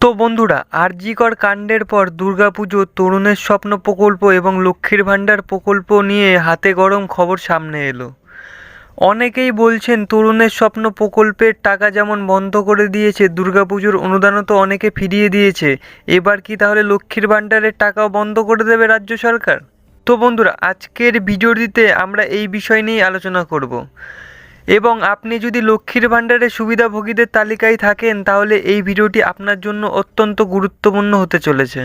তো বন্ধুরা, আরজিকর কাণ্ডের পর দুর্গাপুজো, তরুণের স্বপ্ন প্রকল্প এবং লক্ষ্মীর ভাণ্ডার প্রকল্প নিয়ে হাতে গরম খবর সামনে এলো। অনেকেই বলছেন, তরুণের স্বপ্ন প্রকল্পের টাকা যেমন বন্ধ করে দিয়েছে, দুর্গাপুজোর অনুদানও তো অনেকে ফিরিয়ে দিয়েছে। এবার কি তাহলে লক্ষ্মীর ভাণ্ডারের টাকাও বন্ধ করে দেবে রাজ্য সরকার? তো বন্ধুরা, আজকের ভিডিওটিতে আমরা এই বিষয় নিয়েই আলোচনা করব। এবং আপনি যদি লক্ষ্মীর ভাণ্ডারে সুবিধাভোগীদের তালিকায় থাকেন, তাহলে এই ভিডিওটি আপনার জন্য অত্যন্ত গুরুত্বপূর্ণ হতে চলেছে।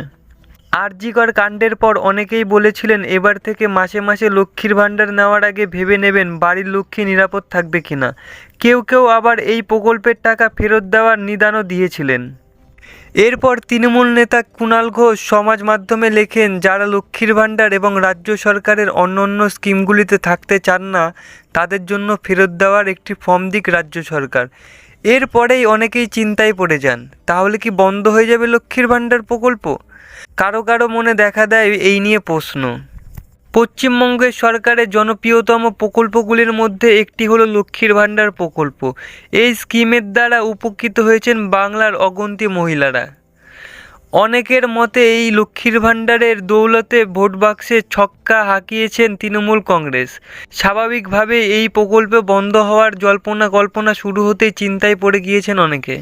আরজিকর কাণ্ডের পর অনেকেই বলেছিলেন, এবার থেকে মাসে মাসে লক্ষ্মীর ভাণ্ডার নেওয়ার আগে ভেবে নেবেন বাড়ির লক্ষ্মী নিরাপদ থাকবে কিনা। কেউ কেউ আবার এই প্রকল্পের টাকা ফেরত দেওয়ার নিদানও দিয়েছিলেন। এরপর তৃণমূল নেতা কুণাল ঘোষ সমাজ মাধ্যমে লেখেন, যারা লক্ষ্মীর ভাণ্ডার এবং রাজ্য সরকারের অন্য অন্য স্কিমগুলিতে থাকতে চান না, তাদের জন্য ফেরত দেওয়ার একটি ফর্ম দিক রাজ্য সরকার। এরপরেই অনেকেই চিন্তায় পড়ে যান, তাহলে কি বন্ধ হয়ে যাবে লক্ষ্মীর ভাণ্ডার প্রকল্প? কারও কারও মনে দেখা দেয় এই নিয়ে প্রশ্ন। পশ্চিমবঙ্গের সরকারের জনপ্রিয়তম প্রকল্পগুলির মধ্যে একটি হলো লক্ষ্মীর ভাণ্ডার প্রকল্প। এই স্কিমের দ্বারা উপকৃত হয়েছেন বাংলার অগন্তি মহিলারা। অনেকের মতে এই লক্ষ্মীর ভাণ্ডারের দৌলতে ভোট বাক্সে ছক্কা হাঁকিয়েছেন তৃণমূল কংগ্রেস। স্বাভাবিকভাবে এই প্রকল্প বন্ধ হওয়ার জল্পনা কল্পনা শুরু হতেই চিন্তায় পড়ে গিয়েছেন অনেকে।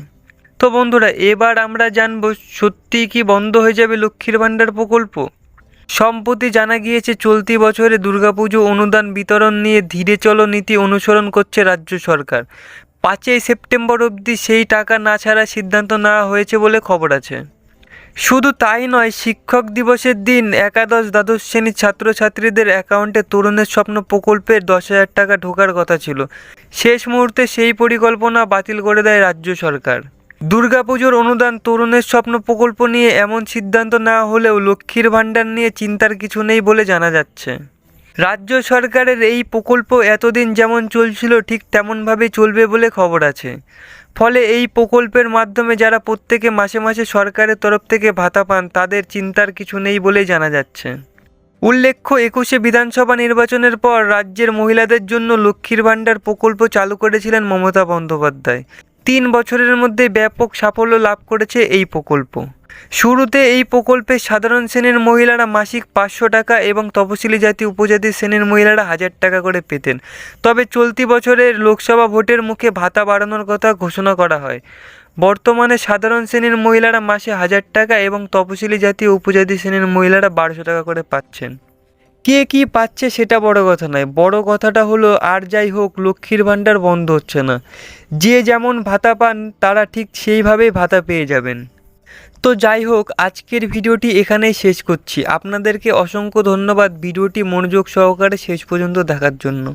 তো বন্ধুরা, এবার আমরা জানব সত্যিই কি বন্ধ হয়ে যাবে লক্ষ্মীর ভাণ্ডার প্রকল্প? সম্প্রতি জানা গিয়েছে, চলতি বছরে দুর্গাপুজো অনুদান বিতরণ নিয়ে ধীরে চলো নীতি অনুসরণ করছে রাজ্য সরকার। পাঁচই সেপ্টেম্বর অবধি সেই টাকা না ছাড়ার সিদ্ধান্ত নেওয়া হয়েছে বলে খবর আছে। শুধু তাই নয়, শিক্ষক দিবসের দিন একাদশ দ্বাদশ শ্রেণির ছাত্রছাত্রীদের অ্যাকাউন্টে তরুণের স্বপ্ন প্রকল্পের দশ হাজার টাকা ঢোকার কথা ছিল। শেষ মুহূর্তে সেই পরিকল্পনা বাতিল করে দেয় রাজ্য সরকার। দুর্গাপুজোর অনুদান, তরুণের স্বপ্ন প্রকল্প নিয়ে এমন সিদ্ধান্ত না হলেও লক্ষ্মীর ভাণ্ডার নিয়ে চিন্তার কিছু নেই বলে জানা যাচ্ছে। রাজ্য সরকারের এই প্রকল্প এতদিন যেমন চলছিল, ঠিক তেমনভাবেই চলবে বলে খবর আছে। ফলে এই প্রকল্পের মাধ্যমে যারা প্রত্যেকে মাসে মাসে সরকারের তরফ থেকে ভাতা পান, তাদের চিন্তার কিছু নেই বলেই জানা যাচ্ছে। উল্লেখ্য, একুশে বিধানসভা নির্বাচনের পর রাজ্যের মহিলাদের জন্য লক্ষ্মীর ভাণ্ডার প্রকল্প চালু করেছিলেন মমতা বন্দ্যোপাধ্যায়। তিন বছরের মধ্যে ব্যাপক সাফল্য লাভ করেছে এই প্রকল্প। শুরুতে এই প্রকল্পে সাধারণ শ্রেণির মহিলারা মাসিক পাঁচশো টাকা এবং তপশিলি জাতি উপজাতি শ্রেণির মহিলারা হাজার টাকা করে পেতেন। তবে চলতি বছরের লোকসভা ভোটের মুখে ভাতা বাড়ানোর কথা ঘোষণা করা হয়। বর্তমানে সাধারণ শ্রেণির মহিলারা মাসে হাজার টাকা এবং তপশিলি জাতি উপজাতি শ্রেণির মহিলারা বারোশো টাকা করে পাচ্ছেন। কে কি পাচ্ছে সেটা বড় কথা নয়। বড় কথাটা হলো, আর যাই হোক, লক্ষ্মীর ভাণ্ডার বন্ধ হচ্ছে না। যে যেমন ভাতা পান, তারা ঠিক সেইভাবেই ভাতা পেয়ে যাবেন। তো যাই হোক, আজকের ভিডিওটি এখানেই শেষ করছি। আপনাদেরকে অসংখ্য ধন্যবাদ ভিডিওটি মনোযোগ সহকারে শেষ পর্যন্ত দেখার জন্য।